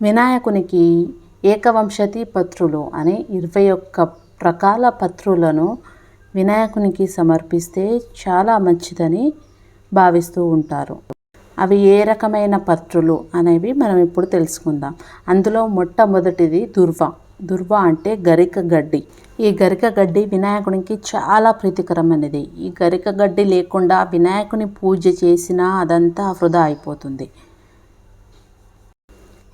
వినాయకునికి ఏకవంశతి పత్రులు అనే ఇరవై ఒక్క రకాల పత్రులను వినాయకునికి సమర్పిస్తే చాలా మంచిదని భావిస్తూ ఉంటారు. అవి ఏ రకమైన పత్రులు అనేవి మనం ఇప్పుడు తెలుసుకుందాం. అందులో మొట్టమొదటిది దుర్వ. దుర్వ అంటే గరిక గడ్డి. ఈ గరిక గడ్డి వినాయకునికి చాలా ప్రీతికరమైనది. ఈ గరిక గడ్డి లేకుండా వినాయకుని పూజ చేసినా అదంతా వృధా అయిపోతుంది.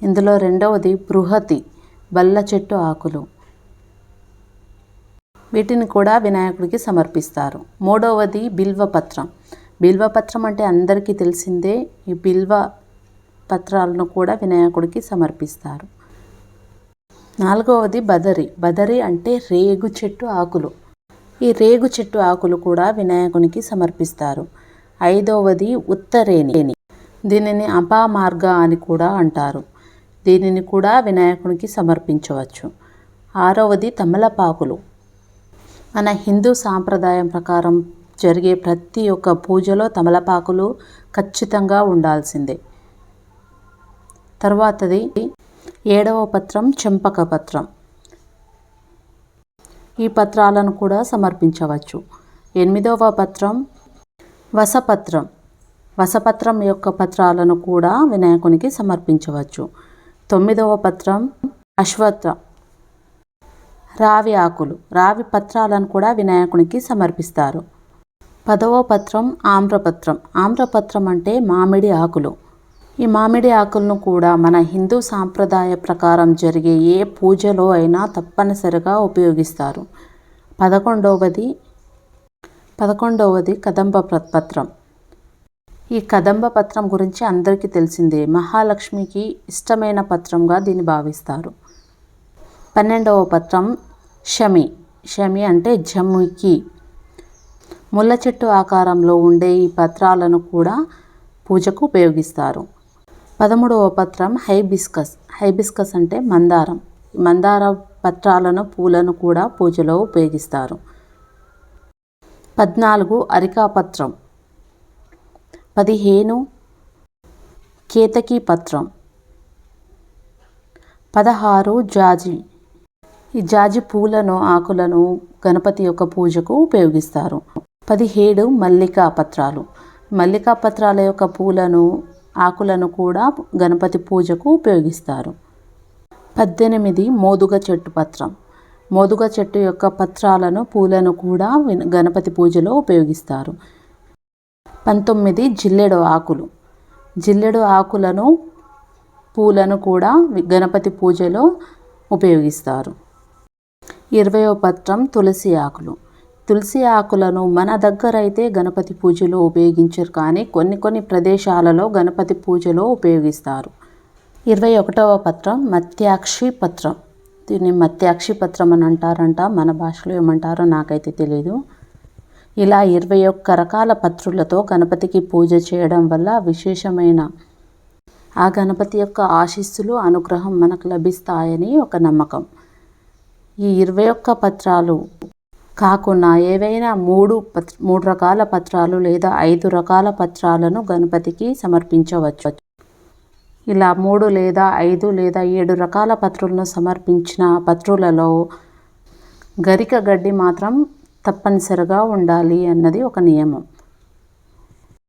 ఇందులో రెండవది బృహతి బల్ల చెట్టు ఆకులు. వీటిని కూడా వినాయకుడికి సమర్పిస్తారు. మూడవది బిల్వపత్రం. బిల్వపత్రం అంటే అందరికీ తెలిసిందే ఈ బిల్వ పత్రాలను కూడా వినాయకుడికి సమర్పిస్తారు. నాలుగవది బదరి. బదరి అంటే రేగు చెట్టు ఆకులు. ఈ రేగు చెట్టు ఆకులు కూడా వినాయకునికి సమర్పిస్తారు. ఐదవది ఉత్తరేణి. దీనిని అపామార్గ అని కూడా అంటారు. దీనిని కూడా వినాయకునికి సమర్పించవచ్చు. ఆరవది తమలపాకులు. మన హిందూ సాంప్రదాయం ప్రకారం జరిగే ప్రతి ఒక్క పూజలో తమలపాకులు ఖచ్చితంగా ఉండాల్సిందే. తర్వాతది ఏడవ పత్రం చెంపక పత్రం. ఈ పత్రాలను కూడా సమర్పించవచ్చు. ఎనిమిదవ పత్రం వసపత్రం. వసపత్రం యొక్క పత్రాలను కూడా వినాయకునికి సమర్పించవచ్చు. తొమ్మిదవ పత్రం అశ్వత్థ. రావి ఆకులు. రావి పత్రాలను కూడా వినాయకునికి సమర్పిస్తారు. పదవ పత్రం ఆమ్రపత్రం. ఆమ్రపత్రం అంటే మామిడి ఆకులు. ఈ మామిడి ఆకులను కూడా మన హిందూ సాంప్రదాయ ప్రకారం జరిగే ఏ పూజలో అయినా తప్పనిసరిగా ఉపయోగిస్తారు. పదకొండవది పదకొండవది కదంబ పత్రం. ఈ కదంబ పత్రం గురించి అందరికీ తెలిసిందే. మహాలక్ష్మికి ఇష్టమైన పత్రంగా దీన్ని భావిస్తారు. పన్నెండవ పత్రం షమి షమి అంటే జమ్ముకి ముళ్ళ చెట్టు ఆకారంలో ఉండే ఈ పత్రాలను కూడా పూజకు ఉపయోగిస్తారు. పదమూడవ పత్రం హైబిస్కస్. హైబిస్కస్ అంటే మందారం. మందార పత్రాలను పూలను కూడా పూజలో ఉపయోగిస్తారు. పద్నాలుగు అరికాపత్రం. పదిహేను. కేతకీ పత్రం పదహారు జాజి. ఈ జాజి పూలను ఆకులను గణపతి యొక్క పూజకు ఉపయోగిస్తారు. పదిహేడు మల్లికా పత్రాలు మల్లికా పత్రాల యొక్క పూలను ఆకులను కూడా గణపతి పూజకు ఉపయోగిస్తారు. పద్దెనిమిది మోదుగ చెట్టు పత్రం. మోదుగ చెట్టు యొక్క పత్రాలను పూలను కూడా గణపతి పూజలో ఉపయోగిస్తారు. పంతొమ్మిది జిల్లెడు ఆకులు. జిల్లెడు ఆకులను పూలను కూడా గణపతి పూజలో ఉపయోగిస్తారు. ఇరవయో పత్రం తులసి ఆకులు. తులసి ఆకులను మన దగ్గర అయితే గణపతి పూజలో ఉపయోగించరు కానీ కొన్ని కొన్ని ప్రదేశాలలో గణపతి పూజలో ఉపయోగిస్తారు. ఇరవై ఒకటవ పత్రం మత్యాక్షి పత్రం. దీన్ని మత్యాక్షి పత్రం అని అంటారంట. మన భాషలో ఏమంటారో నాకైతే తెలియదు ఇలా ఇరవై ఒక్క రకాల పత్రులతో గణపతికి పూజ చేయడం వల్ల విశేషమైన ఆ గణపతి యొక్క ఆశీస్సులు అనుగ్రహం మనకు లభిస్తాయని ఒక నమ్మకం. ఈ ఇరవై ఒక్క పత్రాలు కాకుండా ఏవైనా మూడు పత్ మూడు రకాల పత్రాలు లేదా ఐదు రకాల పత్రాలను గణపతికి సమర్పించవచ్చు. ఇలా మూడు లేదా ఐదు లేదా ఏడు రకాల పత్రులను సమర్పించిన పత్రులలో గరిక గడ్డి మాత్రం తప్పనిసరిగా ఉండాలి అన్నది ఒక నియమం.